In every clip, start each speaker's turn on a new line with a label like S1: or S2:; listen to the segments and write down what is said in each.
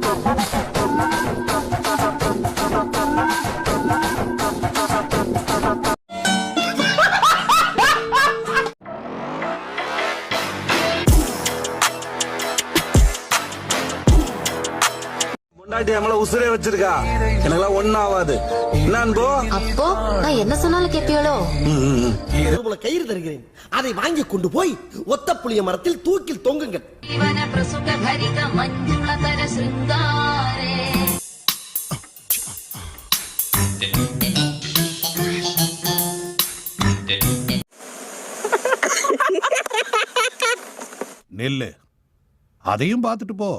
S1: Thank you. பொண்டாட்டி நம்மள உசுரே வச்சிருக்கா. எனக்கெல்லாம் ஒண்ணும் ஆகாது என்ன அன்போ?
S2: அப்போ நான் என்ன சொன்னாலும் கேப்பியோளோ
S3: உங்களை கயிறு தருகிறேன். அதை வாங்கி கொண்டு போய் ஒத்த புளிய மரத்தில் தூக்கில் தொங்குங்கள்.
S4: நெல்லு. அதையும் பார்த்துட்டு போ.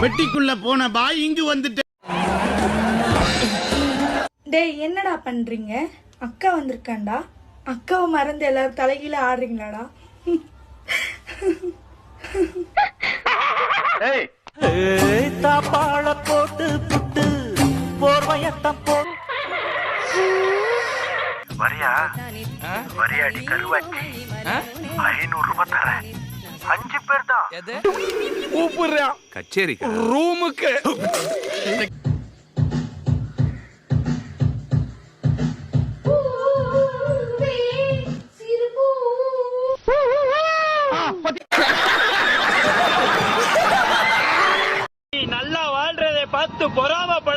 S5: பெட்டிக்குள்ள போன பாய் இங்கு வந்துட்டு.
S6: டேய் என்னடா பண்றீங்க? அக்கா வந்திருக்காண்டா? அக்காவை மறந்து எல்லாரும் தலைகீழ ஆடுறீங்களாடா?
S7: தாப்பாள போட்டு புட்டு போர்வையத்தான் போ வரியா? வரியாடி கருவாச்சி ஐநூறு ரூபாய் தரேன். அஞ்சு பேர் தான்
S5: கூப்பிடுறான்
S1: கச்சேரி
S5: ரூமுக்கு.
S7: நீ நல்லா வாழ்றதை பார்த்து பொறாமப்படாத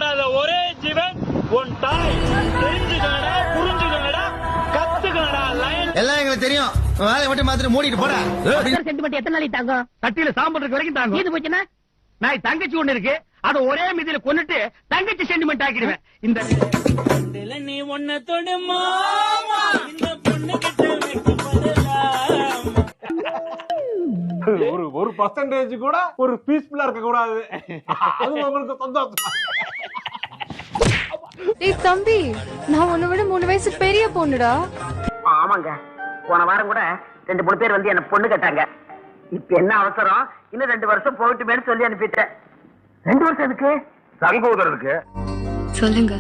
S3: வேலையை மட்டும் மாத்திரம் மூடிட்டு போடா.
S7: சென்டிமெண்ட் எத்தனை நாளைக்கு தாங்கும்?
S5: கட்டியில சாம்பிடுறதுக்கு வரைக்கும் தாங்க
S7: இது போச்சுன்னா?
S5: நான் தங்கச்சி ஒண்ணு இருக்கு. அத ஒரே மிதியில கொன்னுட்டு தங்கச்சி சென்டிமெண்ட் ஆக்கிடுவேன். இந்த
S7: நீ ஒன்ன தொடுமா? இந்த பொண்ணு கிட்ட
S8: ஒரு ஒரு பர்சன்டேஜ் கூட ஒரு பீஸ்ஃபுல்லா இருக்க கூடாது அது உங்களுக்கு சந்தோஷம்.
S2: தம்பி நான் உன்னை விட மூணு வயசு பெரிய பொண்ணுடா.
S9: ஆமாங்க. போன வாரம் கூட ரெண்டு மூணு பேர் வந்து என்ன பொண்ணு கேட்டாங்க. இப்ப என்ன அவசரம்? இன்னும் ரெண்டு வருஷம் போகட்டுமேனு சொல்லி அனுப்பிட்டேன். ரெண்டு வருஷம் எதுக்கு?
S8: சங்கோதரருக்கு
S2: சொல்லுங்க.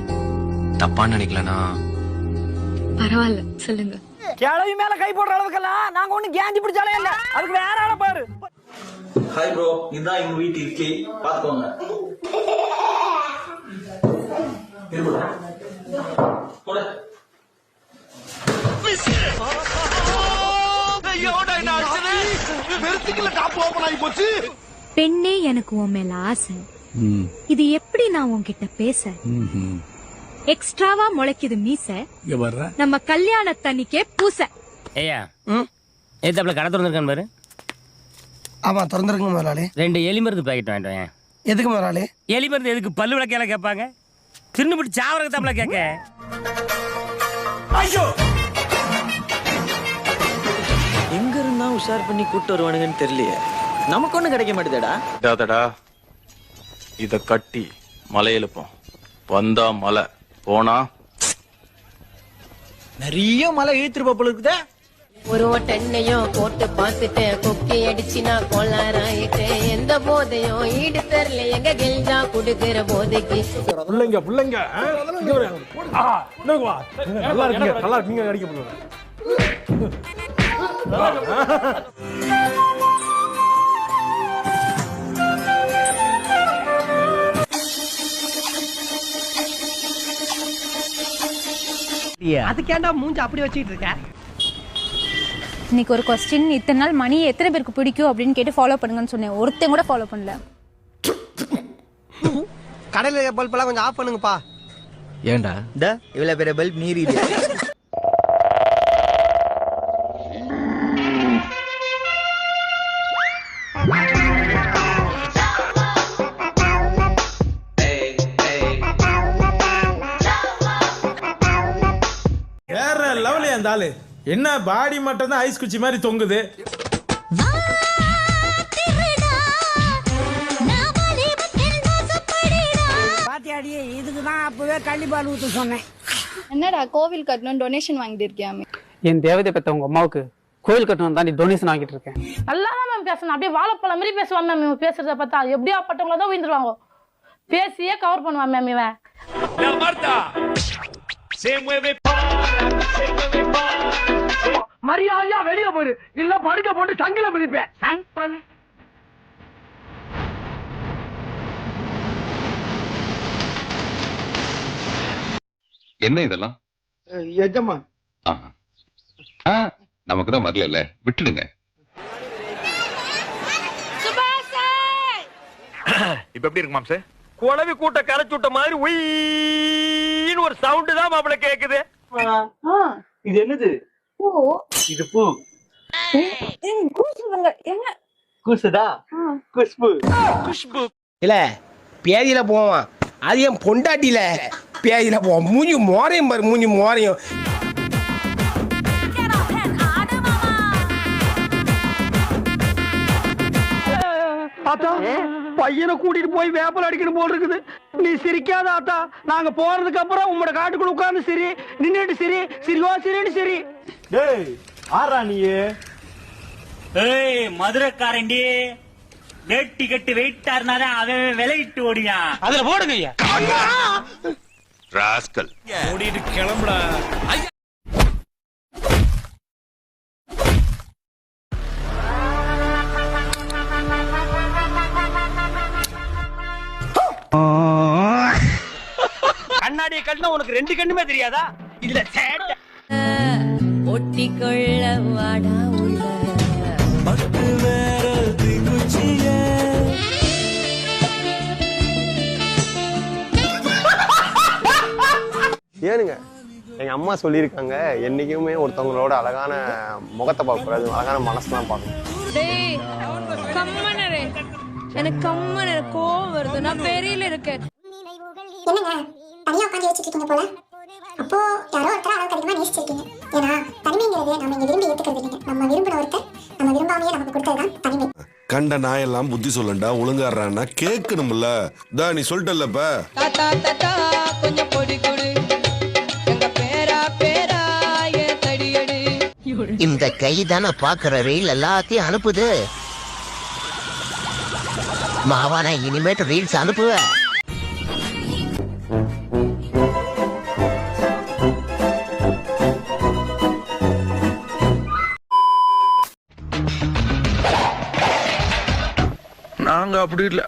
S10: தப்பா நினைக்கலனா
S2: பரவாயில்ல சொல்லுங்க.
S7: கிளவி மேல கை போடுற அளவுக்கெல்லாம் நாங்க ஒண்ணு கேஞ்சி பிடிச்சாலே இல்ல. அதுக்கு வேற ஆள பாரு.
S10: ஹாய் ப்ரோ இதுதான் எங்க வீட்டு இருக்கை. பாத்துக்கோங்க. போடு.
S2: பெண்ணே எனக்கு உன் மேல ஆசை. இது எப்படி நான் உன்கிட்ட பேச? எக்ஸ்ட்ராவா முளைக்குது மீச. நம்ம கல்யாண தண்ணிக்கே பூச
S7: ஏயா ஏத்தாப்புல கடை திறந்துருக்கான் பாரு.
S3: ஆமா திறந்துருங்க முதலாளி.
S7: ரெண்டு எலி மருந்து பாக்கெட் வாங்கிட்டு வாங்க
S3: எதுக்கு முதலாளி?
S7: எலி மருந்து எதுக்கு பல்லு விளக்கையில கேட்பாங்க? தின்னு பிடி சாவரக்கு தாப்புல கேட்க.
S10: எங்க இருந்தா உஷார் பண்ணி கூட்டு வருவானுங்கன்னு தெரியலையே. நமக்கு ஒண்ணும் கிடைக்க மாட்டேதடா.
S8: தாத்தடா இத கட்டி மலை எழுப்போம் வந்தா மலை. போனா
S10: நிறைய மலை இழுத்துருப்பா போல இருக்குதே.
S2: ஒரு டென்னையும் போட்டு பார்த்துட்டு கொக்கி அடிச்சுனா கோளாராயிட்டு எந்த போதையும் ஈடு தரல. எங்க கெல்ஜா குடுக்கிற போதைக்கு.
S8: பிள்ளைங்க பிள்ளைங்க. நல்லா இருக்கீங்க நல்லா இருக்கீங்க அடிக்க
S7: அதுக்கேண்டா மூஞ்சி அப்படி வச்சுக்கிட்டு இருக்க?
S6: இன்னைக்கு ஒரு கொஸ்டின் இத்தனை நாள் மணி எத்தனை பேருக்கு பிடிக்கும் அப்படின்னு கேட்டு ஃபாலோ பண்ணுங்கன்னு சொன்னேன். ஒருத்தன் கூட ஃபாலோ பண்ணல.
S3: கடையில பல்ப் எல்லாம் கொஞ்சம் ஆஃப் பண்ணுங்கப்பா.
S10: ஏன்டா?
S3: இவ்வளவு பெரிய பல்ப் நீரி
S8: அந்த ஆளு என்ன பாடி மட்டும் தான் ஐஸ் குச்சி மாதிரி தொங்குது.
S7: பாத்தியாடி இதுக்கு தான் அப்பவே கள்ளிப்பால் ஊத்த சொன்னேன்.
S6: என்னடா கோவில் கட்டணும் டொனேஷன் வாங்கிட்டு இருக்கியாமே
S5: என் தேவதை பெத்த உங்க அம்மாவுக்கு கோயில் கட்டணும் தான் டொனேஷன் வாங்கிட்டு இருக்கேன்.
S6: நல்லா தான் மேம் பேசணும். அப்படியே வாழைப்பழம் மாதிரி பேசுவான் மேம் இவன். பேசுறத பார்த்தா எப்படியா பட்டவங்கள தான் உயிர்ந்துருவாங்க. பேசியே கவர் பண்ணுவான் மேம் இவன்.
S11: மரியாதையா வெளிய போயிரு. இல்ல படுக்க போட்டு சங்கில பிடிப்பேன்
S12: என்ன இதெல்லாம்?
S11: எஜமா
S12: நமக்கு தான் வரல விட்டுடுங்க.
S7: இப்ப எப்படி இருக்கு மாம்சே? குழவி கூட்ட கரைச்சு விட்ட மாதிரி உயின்னு ஒரு சவுண்ட் தான் மாப்பிள கேக்குது. இது என்னது? இது பூ. குசுதா? குஷ்பு. குஷ்பு.
S13: இல்ல பேதியில போவான். அது என் பொண்டாட்டியில. பேதியில போவான். மூஞ்சி மோரையும் பாரு மூஞ்சி மோரையும்.
S11: பையனை கூட்டிட்டு போய் வேப்பல் அடிக்கணும் போல் இருக்குது. நீ சிரிக்காத ஆத்தா. நாங்க போறதுக்கு அப்புறம் உங்களோட காட்டுக்குள்ள உட்கார்ந்து சரி. நின்னுட்டு சரி. சிரிவா சரின்னு சரி.
S8: டேய் ஆறா நீ
S7: ஏய் மதுரைக்காரண்டி வேட்டி கட்டு வெயிட்டா இருந்தாதான் அவன் விலையிட்டு ஓடியா.
S11: அதுல போடுங்க ஐயா.
S12: ராஸ்கல்.
S8: ஓடிட்டு கிளம்புடா.
S11: கண்ணாடியை கட்டினா உனக்கு ரெண்டு கண்ணுமே தெரியாதா? இல்ல சேட்டை.
S2: ஒட்டிக்கொள்ள வாடா உள்ள.
S8: ஏனுங்க எங்க அம்மா சொல்லியிருக்காங்க என்னைக்குமே ஒருத்தவங்களோட அழகான முகத்தை பார்க்க கூடாது அழகான மனசு தான் பார்க்கணும்.
S2: டேய் கம்மனரே. எனக்கு கம்மனர கோவம் வருது. நான் பெரியல இருக்கேன்.
S14: என்னங்க தனியா உட்காந்து யோசிச்சுட்டு இருக்கீங்க போல? அப்போ யாரோ ஒருத்தர் அளவுக்கு அதிகமா நேசிச்சிருக்கீங்க. ஏன்னா தனிமைங்கிறது நம்ம இங்க விரும்பி ஏத்துக்கிறது இல்லைங்க. நம்ம விரும்பின ஒருத்தர் நம்ம விரும்பாமையே நமக்கு கொடுத்ததுதான் தனிமை.
S1: கண்ட நாயெல்லாம் புத்தி சொல்லண்டா ஒழுங்காடுறான்னா கேட்கணும்ல. தா நீ சொல்லிட்டல்லப்ப
S2: கொஞ்சம் பொடி கொடு. எங்க பேரா பேரா ஏ தடியடு
S13: இந்த கை தானே பாக்குற ரீல் எல்லாத்தையும் அனுப்புது. மாவா நான் இனிமேட்டு ரீல்ஸ் அனுப்புவேன்
S15: அப்படி இல்ல.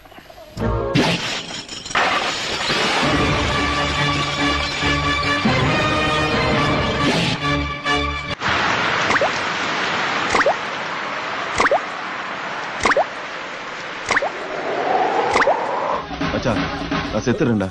S8: மச்சான் நான் செத்துறேன்டா.